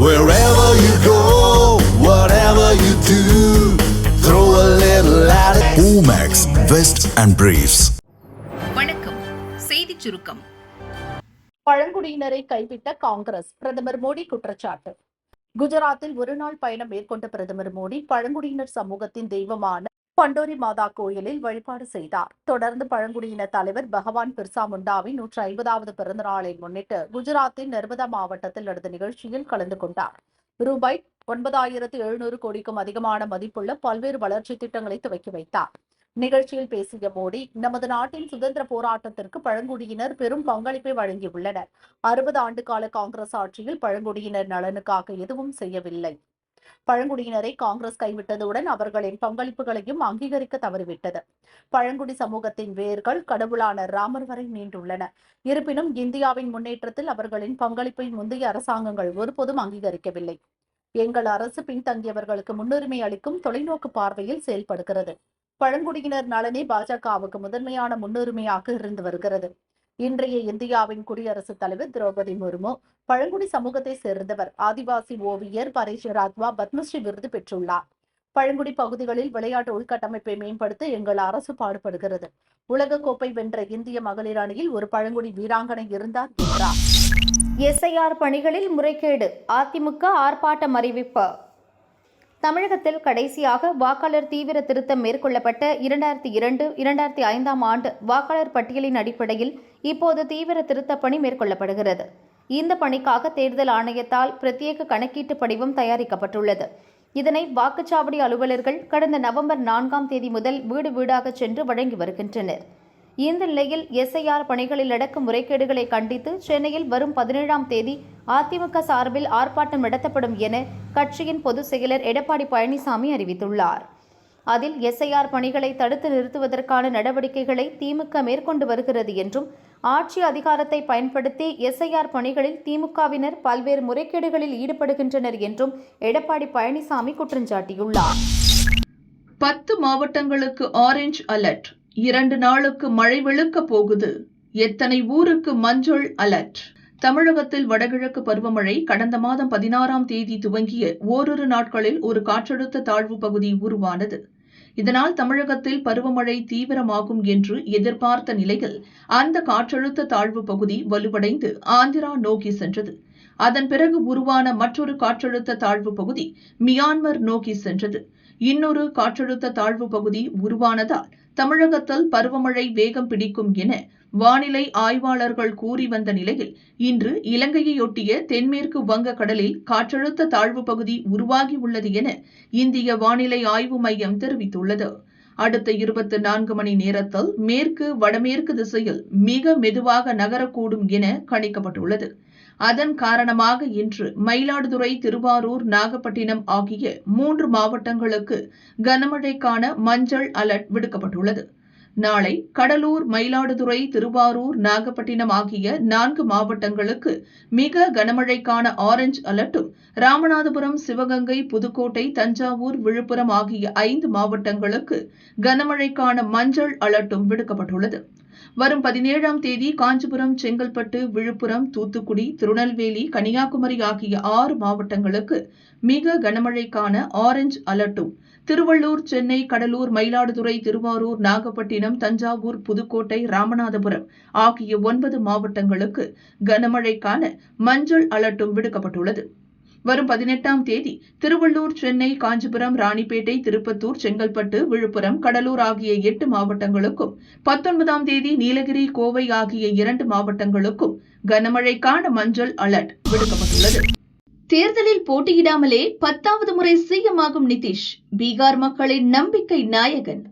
Wherever you go, whatever you do, throw a little at it. Omax, Vest and Briefs. வணக்கம் செய்திச் சுருக்கம் பழங்குடியினரை கைவிட்ட காங்கிரஸ் பிரதமர் மோடி குற்றச்சாட்டு குஜராத்தில் ஒருநாள் பயணம் மேற்கொண்ட பிரதமர் மோடி பழங்குடியினர் சமூகத்தின் தெய்வமான பண்டோரி மாதா கோயிலில் வழிபாடு செய்தார். தொடர்ந்து பழங்குடியினர் தலைவர் பகவான் பிர்சா முண்டாவின் நூற்றி ஐம்பதாவது பிறந்த நாளை முன்னிட்டு குஜராத்தின் நர்மதா மாவட்டத்தில் நடந்த நிகழ்ச்சியில் கலந்து கொண்டார். ரூபாய் ஒன்பதாயிரத்து எழுநூறு கோடிக்கும் அதிகமான மதிப்புள்ள பல்வேறு வளர்ச்சி திட்டங்களை துவக்கி வைத்தார். நிகழ்ச்சியில் பேசிய மோடி நமது நாட்டின் சுதந்திர போராட்டத்திற்கு பழங்குடியினர் பெரும் பங்களிப்பை வழங்கியுள்ளனர். அறுபது ஆண்டு கால காங்கிரஸ் ஆட்சியில் பழங்குடியினர் நலனுக்காக எதுவும் செய்யவில்லை. பழங்குடியினரை காங்கிரஸ் கைவிட்டதுடன் அவர்களின் பங்களிப்புகளையும் அங்கீகரிக்க தவறிவிட்டது. பழங்குடி சமூகத்தின் வேர்கள் கடவுளான ராமர் வரை நீண்டுள்ளன. இருப்பினும் இந்தியாவின் முன்னேற்றத்தில் அவர்களின் பங்களிப்பை முந்தைய அரசாங்கங்கள் ஒருபோதும் அங்கீகரிக்கவில்லை. எங்கள் அரசு பின்தங்கியவர்களுக்கு முன்னுரிமை அளிக்கும் தொலைநோக்கு பார்வையில் செயல்படுகிறது. பழங்குடியினர் நலனே பாஜகவுக்கு முதன்மையான முன்னுரிமையாக இருந்து வருகிறது. இன்றைய இந்தியாவின் குடியரசுத் தலைவர் திரௌபதி முர்மு பழங்குடி சமூகத்தை சேர்ந்தவர் ஆதிவாசி ஓவியர் பரேஷ் ராத்வா பத்மஸ்ரீ விருது பெற்றுள்ளார். பழங்குடி பகுதிகளில் விளையாட்டு உள்கட்டமைப்பை மேம்படுத்த எங்கள் அரசு பாடுபடுகிறது. உலகக்கோப்பை வென்ற இந்திய மகளிர் அணியில் ஒரு பழங்குடி வீராங்கனை இருந்தார் என்றார். எஸ்ஐஆர் பணிகளில் முறைகேடு அதிமுக ஆர்ப்பாட்டம் அறிவிப்பு. தமிழகத்தில் கடைசியாக வாக்காளர் தீவிர திருத்தம் மேற்கொள்ளப்பட்ட இரண்டாயிரத்தி இரண்டு இரண்டாயிரத்தி ஐந்தாம் ஆண்டு வாக்காளர் பட்டியலின் அடிப்படையில் இப்போது தீவிர திருத்தப் பணி மேற்கொள்ளப்படுகிறது. இந்த பணிக்காக தேர்தல் ஆணையத்தால் பிரத்யேக கணக்கீட்டு படிவம் தயாரிக்கப்பட்டுள்ளது. இதனை வாக்குச்சாவடி அலுவலர்கள் கடந்த நவம்பர் நான்காம் தேதி முதல் வீடு வீடாக சென்று வழங்கி வருகின்றனர். இந்த நிலையில் எஸ்ஐஆர் பணிகளில் நடக்கும் முறைகேடுகளை கண்டித்து சென்னையில் வரும் பதினேழாம் தேதி அதிமுக சார்பில் ஆர்ப்பாட்டம் நடத்தப்படும் என கட்சியின் பொதுச் செயலர் எடப்பாடி பழனிசாமி அறிவித்துள்ளார். அதில் எஸ்ஐஆர் பணிகளை தடுத்து நிறுத்துவதற்கான நடவடிக்கைகளை திமுக மேற்கொண்டு வருகிறது என்றும் ஆட்சி அதிகாரத்தை பயன்படுத்தி எஸ்ஐஆர் பணிகளில் திமுகவினர் பல்வேறு முறைகேடுகளில் ஈடுபடுகின்றனர் என்றும் எடப்பாடி பழனிசாமி குற்றஞ்சாட்டியுள்ளார். பத்து மாவட்டங்களுக்கு ஆரஞ்ச் அலர்ட். இரண்டு நாளுக்கு மழை வெளுக்க போகுது. எத்தனை ஊருக்கு மஞ்சள் அலர்ட்? தமிழகத்தில் வடகிழக்கு பருவமழை கடந்த மாதம் பதினாறாம் தேதி துவங்கிய ஓரிரு நாட்களில் ஒரு காற்றழுத்த தாழ்வு பகுதி உருவானது. இதனால் தமிழகத்தில் பருவமழை தீவிரமாகும் என்று எதிர்பார்த்த நிலையில் அந்த காற்றழுத்த தாழ்வு பகுதி வலுவடைந்து ஆந்திரா நோக்கி சென்றது. அதன் பிறகு உருவான மற்றொரு காற்றழுத்த தாழ்வு பகுதி மியான்மர் நோக்கி சென்றது. இன்னொரு காற்றழுத்த தாழ்வு பகுதி உருவானதால் தமிழகத்தில் பருவமழை வேகம் பிடிக்கும் என வானிலை ஆய்வாளர்கள் கூறி வந்த நிலையில் இன்று இலங்கையொட்டிய தென்மேற்கு வங்க கடலில் காற்றழுத்த தாழ்வு பகுதி உருவாகியுள்ளது என இந்திய வானிலை ஆய்வு மையம் தெரிவித்துள்ளது. அடுத்த இருபத்தி நான்கு மணி நேரத்தில் மேற்கு வடமேற்கு திசையில் மிக மெதுவாக நகரக்கூடும் என கணிக்கப்பட்டுள்ளது. அதன் காரணமாக இன்று மயிலாடுதுறை திருவாரூர் நாகப்பட்டினம் ஆகிய மூன்று மாவட்டங்களுக்கு கனமழைக்கான மஞ்சள் அலர்ட் விடுக்கப்பட்டுள்ளது. நாளை கடலூர் மயிலாடுதுறை திருவாரூர் நாகப்பட்டினம் ஆகிய நான்கு மாவட்டங்களுக்கு மிக கனமழைக்கான ஆரஞ்ச் அலர்ட்டும். ராமநாதபுரம் சிவகங்கை புதுக்கோட்டை தஞ்சாவூர் விழுப்புரம் ஆகிய ஐந்து மாவட்டங்களுக்கு கனமழைக்கான மஞ்சள் அலர்ட்டும் விடுக்கப்பட்டுள்ளது. வரும் பதினேழாம் தேதி காஞ்சிபுரம் செங்கல்பட்டு விழுப்புரம் தூத்துக்குடி திருநெல்வேலி கன்னியாகுமரி ஆகிய ஆறு மாவட்டங்களுக்கு மிக கனமழைக்கான ஆரஞ்ச் அலர்ட்டும். திருவள்ளூர் சென்னை கடலூர் மயிலாடுதுறை திருவாரூர் நாகப்பட்டினம் தஞ்சாவூர் புதுக்கோட்டை ராமநாதபுரம் ஆகிய ஒன்பது மாவட்டங்களுக்கு கனமழைக்கான மஞ்சள் அலர்ட்டும் விடுக்கப்பட்டுள்ளது. வரும் பதினெட்டாம் தேதி திருவள்ளூர் சென்னை காஞ்சிபுரம் ராணிப்பேட்டை திருப்பத்தூர் செங்கல்பட்டு விழுப்புரம் கடலூர் ஆகிய எட்டு மாவட்டங்களுக்கும் பத்தொன்பதாம் தேதி நீலகிரி கோவை ஆகிய இரண்டு மாவட்டங்களுக்கும் கனமழைக்கான மஞ்சள் அலர்ட் விடுக்கப்பட்டுள்ளது. தேர்தலில் போட்டியிடாமலே பத்தாவது முறை சிஎம் ஆகும் நிதிஷ். பீகார் மக்களின் நம்பிக்கை நாயகன்.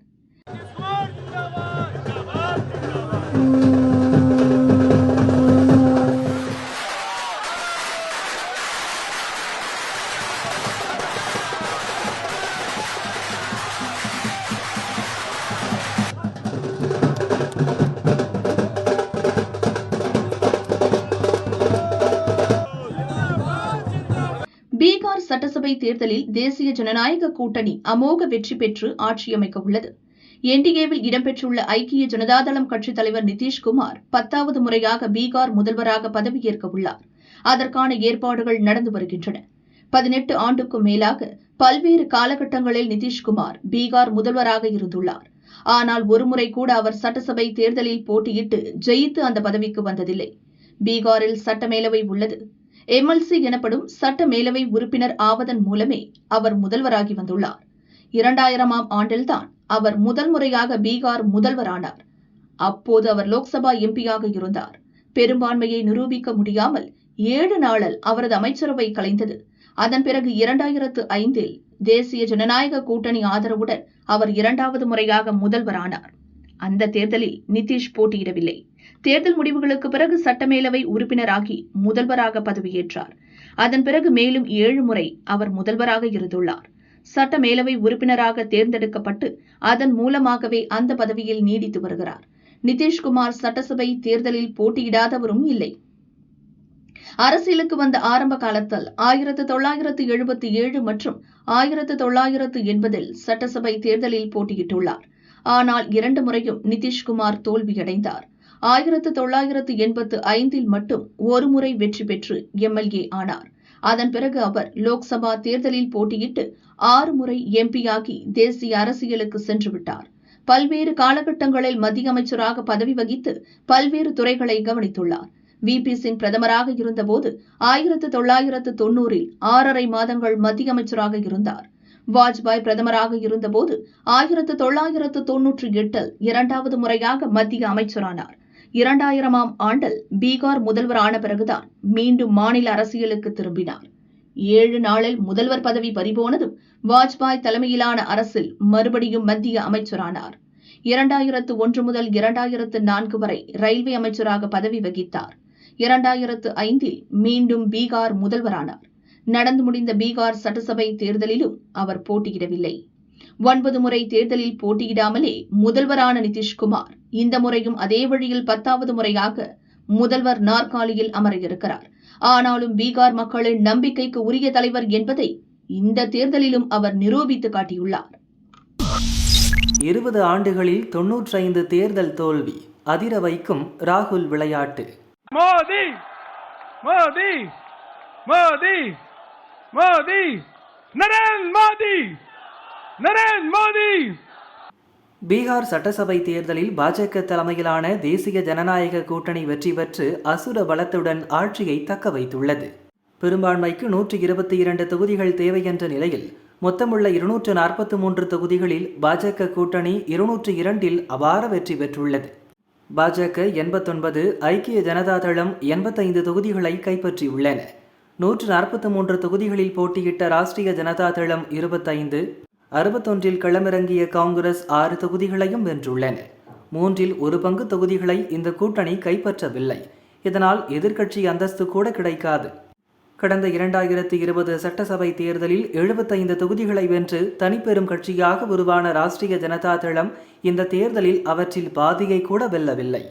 சட்டசபை தேர்தலில் தேசிய ஜனநாயக கூட்டணி அமோக வெற்றி பெற்று ஆட்சியமைக்க உள்ளது என்டிஏவில் இடம்பெற்றுள்ள ஐக்கிய ஜனதாதளம் கட்சித் தலைவர் நிதிஷ்குமார் பத்தாவது முறையாக பீகார் முதல்வராக பதவியேற்க உள்ளார் அதற்கான ஏற்பாடுகள் நடந்து வருகின்றன. பதினெட்டு ஆண்டுக்கும் மேலாக பல்வேறு காலகட்டங்களில் நிதிஷ்குமார் பீகார் முதல்வராக இருந்துள்ளார். ஆனால் ஒருமுறை கூட அவர் சட்டசபை தேர்தலில் போட்டியிட்டு ஜெயித்து அந்த பதவிக்கு வந்ததில்லை. பீகாரில் சட்டமேலவை உள்ளது. எம்எல்சி எனப்படும் சட்ட மேலவை உறுப்பினர் ஆவதன் மூலமே அவர் முதல்வராகி வந்துள்ளார். இரண்டாயிரமாம் ஆண்டில்தான் அவர் முதல் முறையாக பீகார் முதல்வரானார். அப்போது அவர் லோக்சபா எம்பியாக இருந்தார். பெரும்பான்மையை நிரூபிக்க முடியாமல் ஏழு நாளில் அவரது அமைச்சரவை கலைந்தது. அதன் பிறகு இரண்டாயிரத்து ஐந்தில் தேசிய ஜனநாயக கூட்டணி ஆதரவுடன் அவர் இரண்டாவது முறையாக முதல்வரானார். அந்த தேர்தலில் நிதிஷ் போட்டியிடவில்லை. தேர்தல் முடிவுகளுக்கு பிறகு சட்டமேலவை உறுப்பினராகி முதல்வராக பதவியேற்றார். அதன் பிறகு மேலும் ஏழு முறை அவர் முதல்வராக இருந்துள்ளார். சட்டமேலவை உறுப்பினராக தேர்ந்தெடுக்கப்பட்டு அதன் மூலமாகவே அந்த பதவியில் நீடித்து வருகிறார். நிதிஷ்குமார் சட்டசபை தேர்தலில் போட்டியிடாதவரும் இல்லை. அரசியலுக்கு வந்த ஆரம்ப காலத்தில் ஆயிரத்து தொள்ளாயிரத்து எழுபத்தி ஏழு மற்றும் ஆயிரத்து தொள்ளாயிரத்து எண்பதில் சட்டசபை தேர்தலில் போட்டியிட்டுள்ளார். ஆனால் இரண்டு முறையும் நிதிஷ்குமார் தோல்வியடைந்தார். ஆயிரத்து தொள்ளாயிரத்து எண்பத்து ஐந்தில் மட்டும் ஒருமுறை வெற்றி பெற்று எம்எல்ஏ ஆனார். அதன் பிறகு அவர் லோக்சபா தேர்தலில் போட்டியிட்டு ஆறு முறை எம்பியாகி தேசிய அரசியலுக்கு சென்று விட்டார். பல்வேறு காலகட்டங்களில் மத்திய அமைச்சராக பதவி வகித்து பல்வேறு துறைகளை கவனித்துள்ளார். வி பி சிங் பிரதமராக இருந்தபோது ஆயிரத்து தொள்ளாயிரத்து தொன்னூறில் ஆறரை மாதங்கள் மத்திய அமைச்சராக இருந்தார். வாஜ்பாய் பிரதமராக இருந்தபோது ஆயிரத்து தொள்ளாயிரத்து தொன்னூற்றி எட்டில் இரண்டாவது முறையாக மத்திய அமைச்சரானார். இரண்டாயிரமாம் ஆண்டில் பீகார் முதல்வர் ஆன பிறகுதான் மீண்டும் மாநில அரசியலுக்கு திரும்பினார். ஏழு நாளில் முதல்வர் பதவி பறிபோனதும் வாஜ்பாய் தலைமையிலான அரசில் மறுபடியும் மத்திய அமைச்சரானார். இரண்டாயிரத்து ஒன்று முதல் இரண்டாயிரத்து நான்கு வரை ரயில்வே அமைச்சராக பதவி வகித்தார். இரண்டாயிரத்து ஐந்தில் மீண்டும் பீகார் முதல்வரானார். நடந்து முடிந்த பீகார் சட்டசபை தேர்தலிலும் அவர் போட்டியிடவில்லை. ஒன்பது முறை தேர்தலில் போட்டியிடாமலே முதல்வரான நிதிஷ்குமார் இந்த முறையும் அதே வழியில் பத்தாவது முறையாக முதல்வர் நாற்காலியில் அமர இருக்கிறார் ஆனாலும் பீகார் மக்களின் நம்பிக்கைக்கு உரிய தலைவர் என்பதை இந்த தேர்தலிலும் அவர் நிரூபித்து காட்டியுள்ளார். இருபது ஆண்டுகளில் தொன்னூற்றைந்து தேர்தல் தோல்வி அதிர வைக்கும் ராகுல் விளையாட்டு. மோடி! மோடி! மோடி! மோடி! நரேந்திர மோடி! நரேந்திர மோடி! பீகார் சட்டசபை தேர்தலில் பாஜக தலைமையிலான தேசிய ஜனநாயக கூட்டணி வெற்றி பெற்று அசுர பலத்துடன் ஆட்சியை தக்க வைத்துள்ளது. பெரும்பான்மைக்கு நூற்றி இருபத்தி இரண்டு தொகுதிகள் தேவை என்ற நிலையில் மொத்தமுள்ள இருநூற்று நாற்பத்தி மூன்று தொகுதிகளில் பாஜக கூட்டணி இருநூற்று இரண்டில் அபார வெற்றி பெற்றுள்ளது. பாஜக எண்பத்தொன்பது ஐக்கிய ஜனதா தளம் எண்பத்தைந்து தொகுதிகளை கைப்பற்றியுள்ளன. நூற்று நாற்பத்தி மூன்று தொகுதிகளில் போட்டியிட்ட ராஷ்டிரிய ஜனதா தளம் இருபத்தைந்து அறுபத்தொன்றில் களமிறங்கிய காங்கிரஸ் ஆறு தொகுதிகளையும் வென்றுள்ளன. மூன்றில் ஒரு பங்கு தொகுதிகளை இந்த கூட்டணி கைப்பற்றவில்லை. இதனால் எதிர்க்கட்சி அந்தஸ்து கூட கிடைக்காது. கடந்த இரண்டாயிரத்தி இருபது சட்டசபை தேர்தலில் எழுபத்தைந்து தொகுதிகளை வென்று தனிப்பெரும் கட்சியாக உருவான ராஷ்டிரிய ஜனதா தளம் இந்த தேர்தலில் அவற்றில் பாதியை கூட வெல்லவில்லை.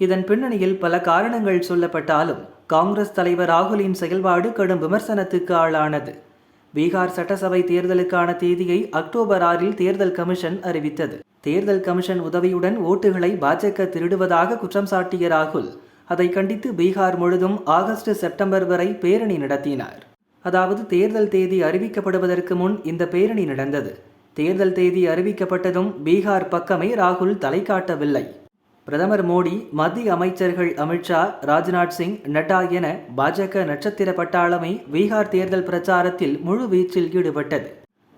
இதன் பின்னணியில் பல காரணங்கள் சொல்லப்பட்டாலும் காங்கிரஸ் தலைவர் ராகுலின் செயல்பாடு கடும் விமர்சனத்துக்கு ஆளானது. பீகார் சட்டசபை தேர்தலுக்கான தேதியை அக்டோபர் ஆறில் தேர்தல் கமிஷன் அறிவித்தது. தேர்தல் கமிஷன் உதவியுடன் ஓட்டுகளை பாஜக திருடுவதாக குற்றம் சாட்டிய ராகுல் அதை கண்டித்து பீகார் முழுதும் ஆகஸ்ட் செப்டம்பர் வரை பேரணி நடத்தினார். அதாவது தேர்தல் தேதி அறிவிக்கப்படுவதற்கு முன் இந்த பேரணி நடந்தது. தேர்தல் தேதி அறிவிக்கப்பட்டதும் பீகார் பக்கமே ராகுல் தலை காட்டவில்லை. பிரதமர் மோடி மத்திய அமைச்சர்கள் அமித்ஷா ராஜ்நாத் சிங் நட்டா என பாஜக நட்சத்திர பட்டாளமை பீகார் தேர்தல் பிரச்சாரத்தில் முழு வீச்சில் ஈடுபட்டது.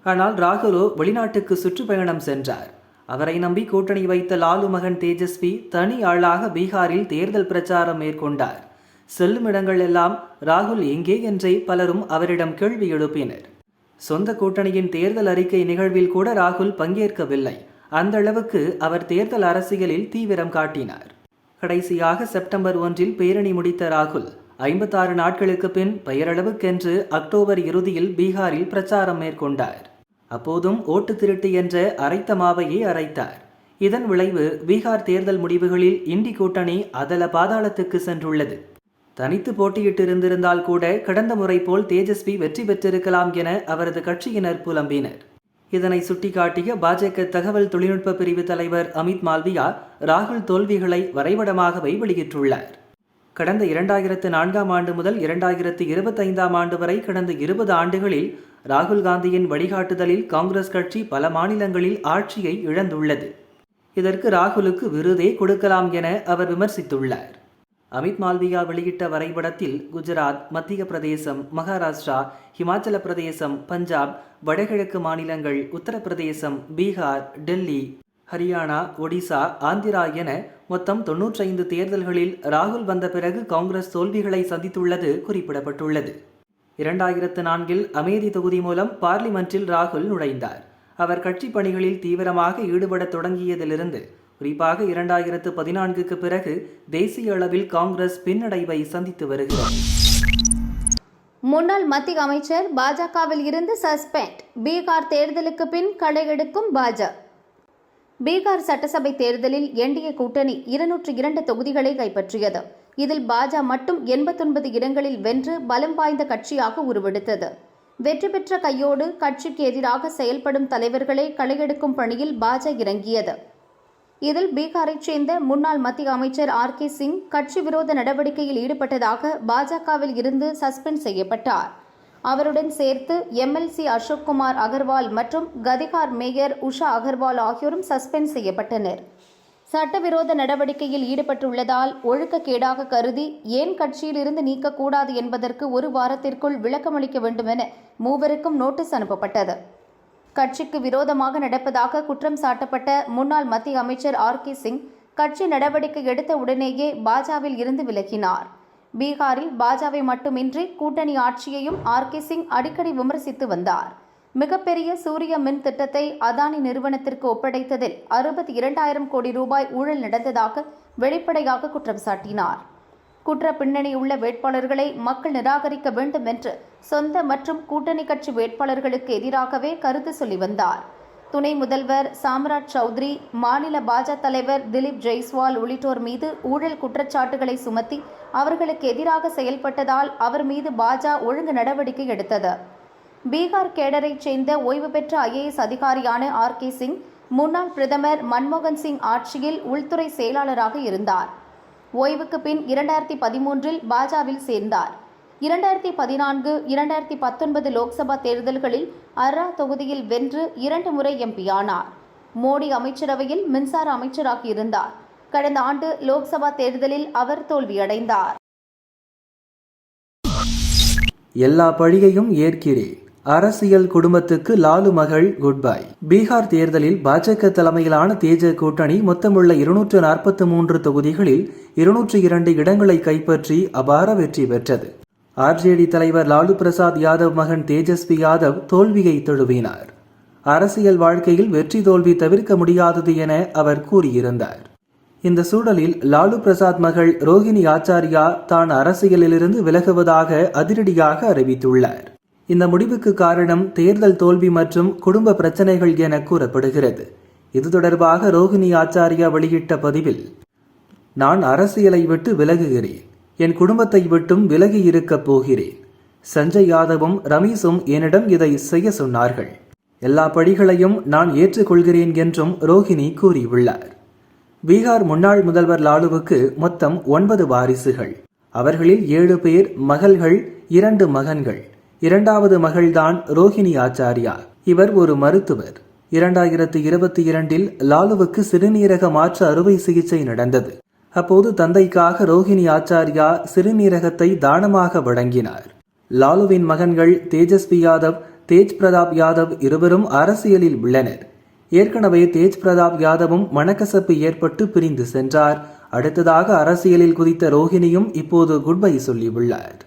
ஆனால் ராகுலோ வெளிநாட்டுக்கு சுற்றுப்பயணம் சென்றார். அவரை நம்பி கூட்டணி வைத்த லாலு மகன் தேஜஸ்வி தனி ஆளாக பீகாரில் தேர்தல் பிரச்சாரம் மேற்கொண்டார். செல்லும் இடங்கள் எல்லாம் ராகுல் எங்கே என்றே பலரும் அவரிடம் கேள்வி எழுப்பினர். சொந்த கூட்டணியின் தேர்தல் அறிக்கை நிகழ்வில் கூட ராகுல் பங்கேற்கவில்லை. அந்த அளவுக்கு அவர் தேர்தல் அரசியலில் தீவிரம் காட்டினார். கடைசியாக செப்டம்பர் ஒன்றில் பேரணி முடித்த ராகுல் ஐம்பத்தாறு நாட்களுக்கு பின் பெயரளவுக்கென்று அக்டோபர் இறுதியில் பீகாரில் பிரச்சாரம் மேற்கொண்டார். அப்போதும் ஓட்டு திருட்டு என்ற அரைத்த மாவையே அரைத்தார். இதன் விளைவு பீகார் தேர்தல் முடிவுகளில் இண்டி கூட்டணி அதல பாதாளத்துக்கு சென்றுள்ளது. தனித்து போட்டியிட்டிருந்திருந்தால் கூட கடந்த முறை போல் தேஜஸ்வி வெற்றி பெற்றிருக்கலாம் என அவரது கட்சியினர் புலம்பினர். இதனை சுட்டிக்காட்டிய பாஜக தகவல் தொழில்நுட்ப பிரிவு தலைவர் அமித் மால்வியா ராகுல் தோல்விகளை வரைபடமாகவே வெளியிட்டுள்ளார். கடந்த இரண்டாயிரத்து நான்காம் ஆண்டு முதல் இரண்டாயிரத்து இருபத்தைந்தாம் ஆண்டு வரை கடந்த இருபது ஆண்டுகளில் ராகுல் காந்தியின் வழிகாட்டுதலில் காங்கிரஸ் கட்சி பல மாநிலங்களில் ஆட்சியை இழந்துள்ளது. இதற்கு ராகுலுக்கு விருதே கொடுக்கலாம் என அவர் விமர்சித்துள்ளார். அமித் மால்வியா வெளியிட்ட வரைபடத்தில் குஜராத் மத்திய பிரதேசம் மகாராஷ்டிரா ஹிமாச்சல பிரதேசம் பஞ்சாப் வடகிழக்கு மாநிலங்கள் உத்தரப்பிரதேசம் பீகார் டெல்லி ஹரியானா ஒடிசா ஆந்திரா என மொத்தம் தொன்னூற்றைந்து தேர்தல்களில் ராகுல் வந்த பிறகு காங்கிரஸ் தோல்விகளை சந்தித்துள்ளது குறிப்பிடப்பட்டுள்ளது. இரண்டாயிரத்து நான்கில் அமேதி தொகுதி மூலம் பார்லிமென்ட்டில் ராகுல் நுழைந்தார். அவர் கட்சி பணிகளில் தீவிரமாக ஈடுபடத் தொடங்கியதிலிருந்து குறிப்பாக இரண்டாயிரத்து பதினான்குக்கு பிறகு தேசிய அளவில் காங்கிரஸ் பின்னடைவை சந்தித்து வருகிறது முன்னாள் மத்திய அமைச்சர் பாஜகவில் இருந்து சஸ்பெண்ட். பீகார் தேர்தலுக்கு பின் களை எடுக்கும் பாஜ பீகார் சட்டசபை தேர்தலில் என்டிஏ கூட்டணி இருநூற்று இரண்டு தொகுதிகளை கைப்பற்றியது. இதில் பாஜ மட்டும் எண்பத்தொன்பது இடங்களில் வென்று பலம் வாய்ந்த கட்சியாக உருவெடுத்தது. வெற்றி பெற்ற கையோடு கட்சிக்கு எதிராக செயல்படும் தலைவர்களை களையெடுக்கும் பணியில் பாஜ இறங்கியது. இதில் பீகாரைச் சேர்ந்த முன்னாள் மத்திய அமைச்சர் ஆர் கே சிங் கட்சி விரோத நடவடிக்கையில் ஈடுபட்டதாக பாஜகவில் இருந்து சஸ்பெண்ட் செய்யப்பட்டார். அவருடன் சேர்த்து எம்எல்சி அசோக்குமார் அகர்வால் மற்றும் கதிகார் மேயர் உஷா அகர்வால் ஆகியோரும் சஸ்பெண்ட் செய்யப்பட்டனர். சட்டவிரோத நடவடிக்கையில் ஈடுபட்டுள்ளதால் ஒழுக்கக்கேடாக கருதி ஏன் கட்சியிலிருந்து நீக்கக்கூடாது என்பதற்கு ஒரு வாரத்திற்குள் விளக்கமளிக்க வேண்டுமென மூவருக்கும் நோட்டீஸ் அனுப்பப்பட்டது. கட்சிக்கு விரோதமாக நடப்பதாக குற்றம் சாட்டப்பட்ட முன்னாள் மத்திய அமைச்சர் ஆர் கே சிங் கட்சி நடவடிக்கை எடுத்த உடனேயே பாஜாவில் இருந்து விலகினார். பீகாரில் பாஜாவை மட்டுமின்றி கூட்டணி ஆட்சியையும் ஆர் கே சிங் அடிக்கடி விமர்சித்து வந்தார். மிகப்பெரிய சூரிய மின் திட்டத்தை அதானி நிறுவனத்திற்கு ஒப்படைத்ததில் அறுபத்தி இரண்டாயிரம் கோடி ரூபாய் ஊழல் நடந்ததாக வெளிப்படையாக குற்றம் சாட்டினார். குற்ற பின்னணி உள்ள வேட்பாளர்களை மக்கள் நிராகரிக்க வேண்டும் என்று சொந்த மற்றும் கூட்டணி கட்சி வேட்பாளர்களுக்கு எதிராகவே கருத்து சொல்லி வந்தார். துணை முதல்வர் சாம்ராட் சௌத்ரி மாநில பாஜக தலைவர் திலீப் ஜெய்ஸ்வால் உள்ளிட்டோர் மீது ஊழல் குற்றச்சாட்டுகளை சுமத்தி அவர்களுக்கு எதிராக செயல்பட்டதால் அவர் மீது பாஜக ஒழுங்கு நடவடிக்கை எடுத்தது. பீகார் கேடரைச் சேர்ந்த ஓய்வு பெற்ற ஐஏஎஸ் அதிகாரியான ஆர் கே சிங் முன்னாள் பிரதமர் மன்மோகன் சிங் ஆட்சியில் உள்துறை செயலாளராக இருந்தார். ஓய்வுக்கு பின் இரண்டாயிரத்தி பதிமூன்றில் பாஜாவில் சேர்ந்தார். இரண்டாயிரத்தி பதினான்கு இரண்டாயிரத்தி பத்தொன்பது லோக்சபா தேர்தல்களில் அர்ரா தொகுதியில் வென்று இரண்டு முறை எம்பி ஆனார் மோடி அமைச்சரவையில் மின்சார அமைச்சராக இருந்தார். கடந்த ஆண்டு லோக்சபா தேர்தலில் அவர் தோல்வியடைந்தார். எல்லா பழியையும் ஏற்கிறேன். அரசியல் குடும்பத்துக்கு லாலு மகள் குட் பை. பீகார் தேர்தலில் பாஜக தலைமையிலான தேஜ கூட்டணி மொத்தமுள்ள இருநூற்று நாற்பத்தி மூன்று தொகுதிகளில் இருநூற்று இரண்டு இடங்களை கைப்பற்றி அபார வெற்றி பெற்றது. ஆர்ஜேடி தலைவர் லாலு பிரசாத் யாதவ் மகன் தேஜஸ்வி யாதவ் தோல்வியை தழுவினார். அரசியல் வாழ்க்கையில் வெற்றி தோல்வி தவிர்க்க முடியாதது என அவர் கூறியிருந்தார். இந்த சூழலில் லாலு பிரசாத் மகள் ரோஹிணி ஆச்சாரியா தான் அரசியலிலிருந்து விலகுவதாக அதிரடியாக அறிவித்துள்ளார். இந்த முடிவுக்கு காரணம் தேர்தல் தோல்வி மற்றும் குடும்ப பிரச்சனைகள் என கூறப்படுகிறது. இது தொடர்பாக ரோஹிணி ஆச்சாரியா வெளியிட்ட பதிவில் நான் அரசியலை விட்டு விலகுகிறேன். என் குடும்பத்தை விட்டும் விலகி இருக்கப் போகிறேன். சஞ்சய் யாதவும் ரமேஷும் என்னிடம் இதை செய்ய சொன்னார்கள். எல்லா படிகளையும் நான் ஏற்றுக்கொள்கிறேன் என்றும் ரோஹிணி கூறியுள்ளார். பீகார் முன்னாள் முதல்வர் லாலுவுக்கு மொத்தம் ஒன்பது வாரிசுகள். அவர்களில் ஏழு பேர் மகள்கள் இரண்டு மகன்கள். இரண்டாவது மகள்தான் ரோஹிணி ஆச்சாரியா இவர் ஒரு மருத்துவர். இரண்டாயிரத்து இருபத்தி இரண்டில் லாலுவுக்கு சிறுநீரக மாற்று அறுவை சிகிச்சை நடந்தது. அப்போது தந்தைக்காக ரோஹிணி ஆச்சாரியா சிறுநீரகத்தை தானமாக வழங்கினார். லாலுவின் மகன்கள் தேஜஸ்வி யாதவ் தேஜ் பிரதாப் யாதவ் இருவரும் அரசியலில் உள்ளனர். ஏற்கனவே தேஜ் பிரதாப் யாதவும் மனக்கசப்பு ஏற்பட்டு பிரிந்து சென்றார். அடுத்ததாக அரசியலில் குதித்த ரோஹிணியும் இப்போது குட்பை சொல்லியுள்ளார்.